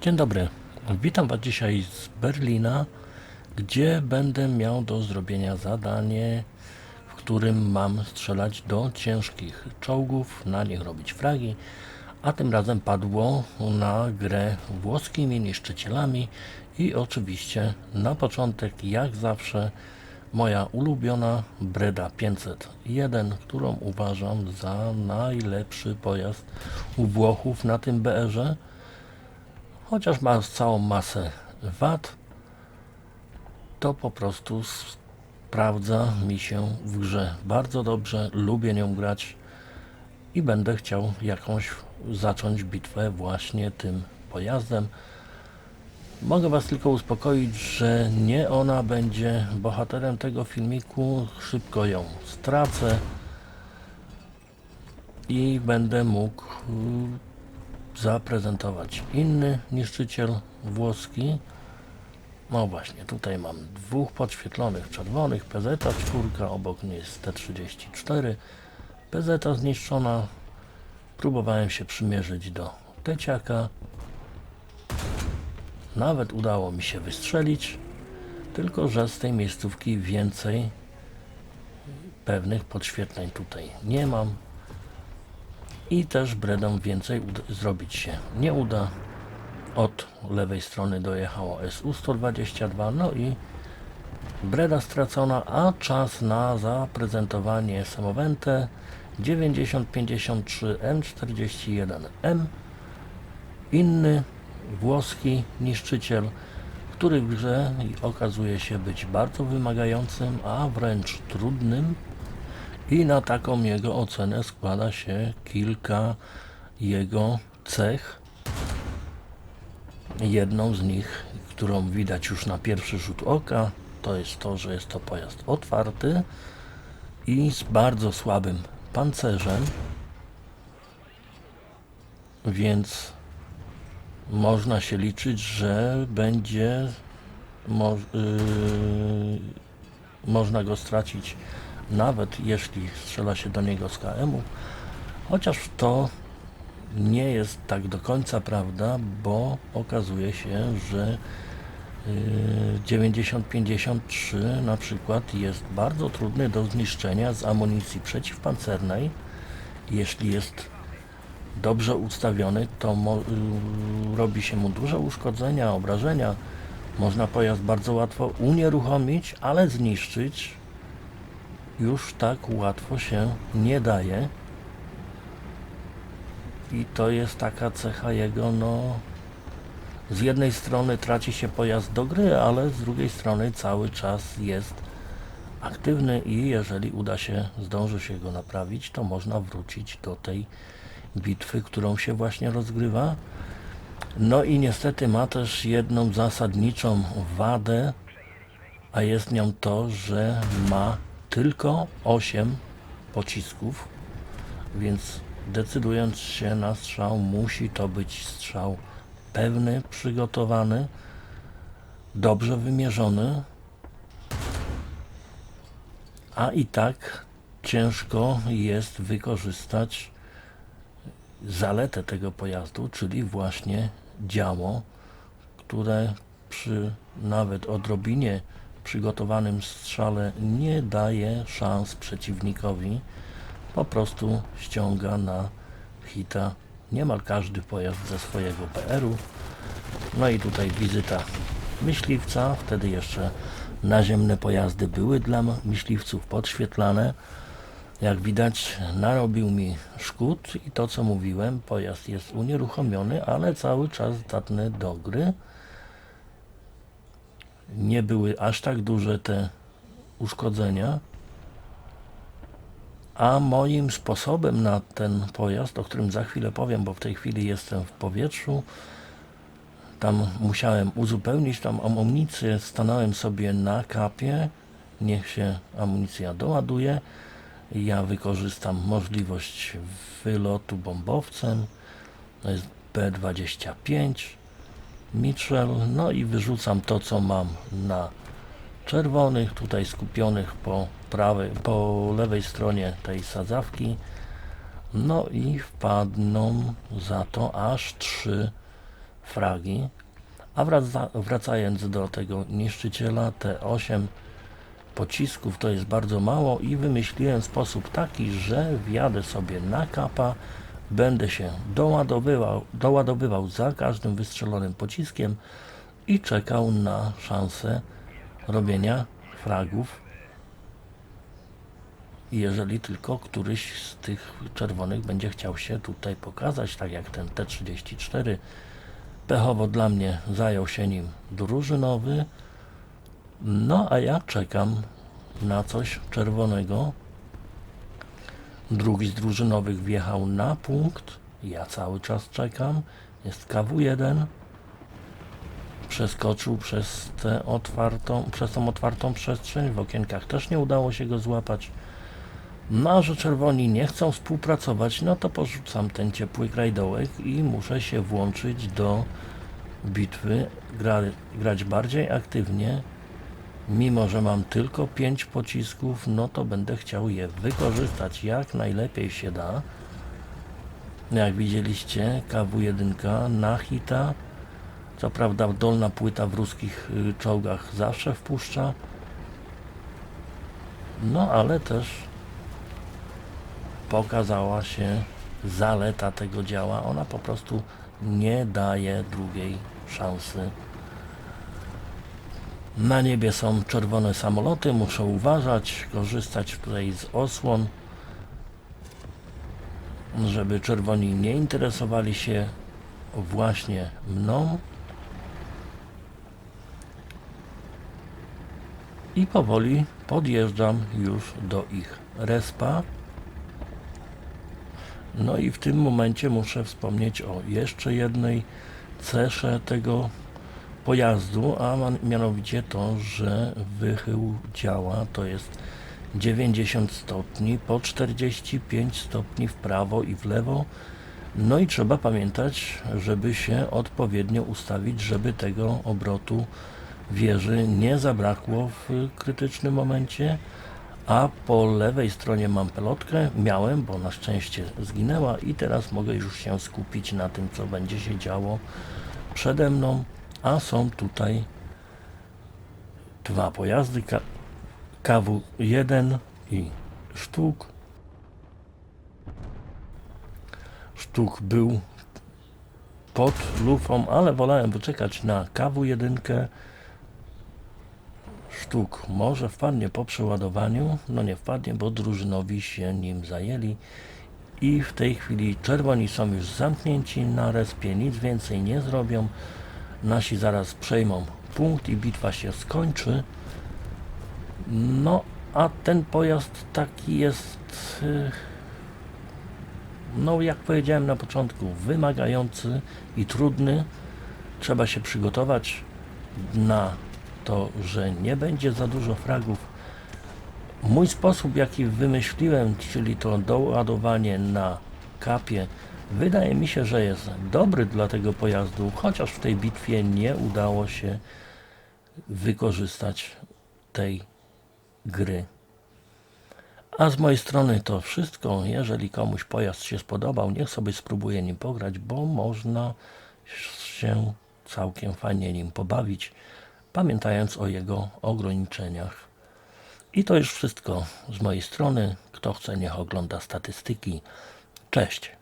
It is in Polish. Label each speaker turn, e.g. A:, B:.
A: Dzień dobry. Witam Was dzisiaj z Berlina, gdzie będę miał do zrobienia zadanie, w którym mam strzelać do ciężkich czołgów, na nich robić fragi, a tym razem padło na grę włoskimi niszczycielami i oczywiście na początek, jak zawsze, moja ulubiona Breda 501, którą uważam za najlepszy pojazd u Włochów na tym BR-ze chociaż ma całą masę wad, to po prostu sprawdza mi się w grze bardzo dobrze, lubię nią grać i będę chciał jakąś zacząć bitwę właśnie tym pojazdem. Mogę Was tylko uspokoić, że nie ona będzie bohaterem tego filmiku, szybko ją stracę i będę mógł zaprezentować inny niszczyciel włoski. No właśnie, tutaj mam dwóch podświetlonych czerwonych, PZ 4, obok mnie jest T34, PZ zniszczona. Próbowałem się przymierzyć do Teciaka. Nawet udało mi się wystrzelić, tylko że z tej miejscówki więcej pewnych podświetleń tutaj nie mam i też bredą więcej zrobić się nie uda. Od lewej strony dojechało SU-122, no i breda stracona, a czas na zaprezentowanie Semovente 9053 M41M. Inny włoski niszczyciel, który w grze okazuje się być bardzo wymagającym, a wręcz trudnym i na taką jego ocenę składa się kilka jego cech. Jedną z nich, którą widać już na pierwszy rzut oka, to jest to, że jest to pojazd otwarty i z bardzo słabym pancerzem, więc można się liczyć, że będzie mo yy, można go stracić nawet jeśli strzela się do niego z KM-u, chociaż to nie jest tak do końca prawda, bo okazuje się, że 9053 y, na przykład jest bardzo trudny do zniszczenia z amunicji przeciwpancernej. Jeśli jest dobrze ustawiony, to y, robi się mu duże uszkodzenia, obrażenia. Można pojazd bardzo łatwo unieruchomić, ale zniszczyć już tak łatwo się nie daje. I to jest taka cecha jego, no z jednej strony traci się pojazd do gry, ale z drugiej strony cały czas jest aktywny i jeżeli uda się, zdąży się go naprawić, to można wrócić do tej bitwy, którą się właśnie rozgrywa. No i niestety ma też jedną zasadniczą wadę, a jest nią to, że ma tylko 8 pocisków, więc decydując się na strzał, musi to być strzał pewny, przygotowany, dobrze wymierzony, a i tak ciężko jest wykorzystać zaletę tego pojazdu, czyli właśnie działo, które przy nawet odrobinie przygotowanym strzale nie daje szans przeciwnikowi. Po prostu ściąga na hita niemal każdy pojazd ze swojego PR-u. No i tutaj wizyta myśliwca. Wtedy jeszcze naziemne pojazdy były dla myśliwców podświetlane. Jak widać, narobił mi szkód i to co mówiłem, pojazd jest unieruchomiony, ale cały czas zdatny do gry nie były aż tak duże te uszkodzenia. A moim sposobem na ten pojazd, o którym za chwilę powiem, bo w tej chwili jestem w powietrzu, tam musiałem uzupełnić tam amunicję, stanąłem sobie na kapie, niech się amunicja doładuje. Ja wykorzystam możliwość wylotu bombowcem, to jest B25 Mitchell, no i wyrzucam to co mam na czerwonych, tutaj skupionych po prawej, po lewej stronie tej sadzawki no i wpadną za to aż trzy fragi. A wraca, wracając do tego niszczyciela, te 8 pocisków to jest bardzo mało i wymyśliłem sposób taki, że wjadę sobie na kapa, będę się doładowywał, doładowywał za każdym wystrzelonym pociskiem i czekał na szansę robienia fragów. Jeżeli tylko któryś z tych czerwonych będzie chciał się tutaj pokazać, tak jak ten T34. Pechowo dla mnie zajął się nim drużynowy. No a ja czekam na coś czerwonego. Drugi z drużynowych wjechał na punkt. Ja cały czas czekam. Jest KW1. Przeskoczył przez tę otwartą, przez tą otwartą przestrzeń. W okienkach też nie udało się go złapać. No a że czerwoni nie chcą współpracować, no to porzucam ten ciepły krajdołek i muszę się włączyć do bitwy, gra, grać bardziej aktywnie. Mimo, że mam tylko 5 pocisków, no to będę chciał je wykorzystać jak najlepiej się da. Jak widzieliście, KW1 na hita. Co prawda dolna płyta w ruskich y, czołgach zawsze wpuszcza. No ale też pokazała się zaleta tego działa. Ona po prostu nie daje drugiej szansy. Na niebie są czerwone samoloty, muszę uważać, korzystać tutaj z osłon, żeby czerwoni nie interesowali się właśnie mną. I powoli podjeżdżam już do ich respa. No i w tym momencie muszę wspomnieć o jeszcze jednej cesze tego pojazdu, a mianowicie to, że wychył działa to jest 90 stopni, po 45 stopni w prawo i w lewo. No i trzeba pamiętać, żeby się odpowiednio ustawić, żeby tego obrotu wieży nie zabrakło w krytycznym momencie. A po lewej stronie mam pelotkę, miałem, bo na szczęście zginęła i teraz mogę już się skupić na tym, co będzie się działo przede mną, a są tutaj dwa pojazdy, K- KW1 i Sztuk. Sztuk był pod lufą, ale wolałem wyczekać na KW1 sztuk może wpadnie po przeładowaniu, no nie wpadnie, bo drużynowi się nim zajęli i w tej chwili czerwoni są już zamknięci na respie, nic więcej nie zrobią. Nasi zaraz przejmą punkt i bitwa się skończy. No, a ten pojazd taki jest, y, no jak powiedziałem na początku, wymagający i trudny. Trzeba się przygotować na to, że nie będzie za dużo fragów. Mój sposób, jaki wymyśliłem, czyli to doładowanie na kapie, wydaje mi się, że jest dobry dla tego pojazdu, chociaż w tej bitwie nie udało się wykorzystać tej gry. A z mojej strony to wszystko. Jeżeli komuś pojazd się spodobał, niech sobie spróbuje nim pograć, bo można się całkiem fajnie nim pobawić, pamiętając o jego ograniczeniach. I to już wszystko z mojej strony. Kto chce, niech ogląda statystyki. Cześć.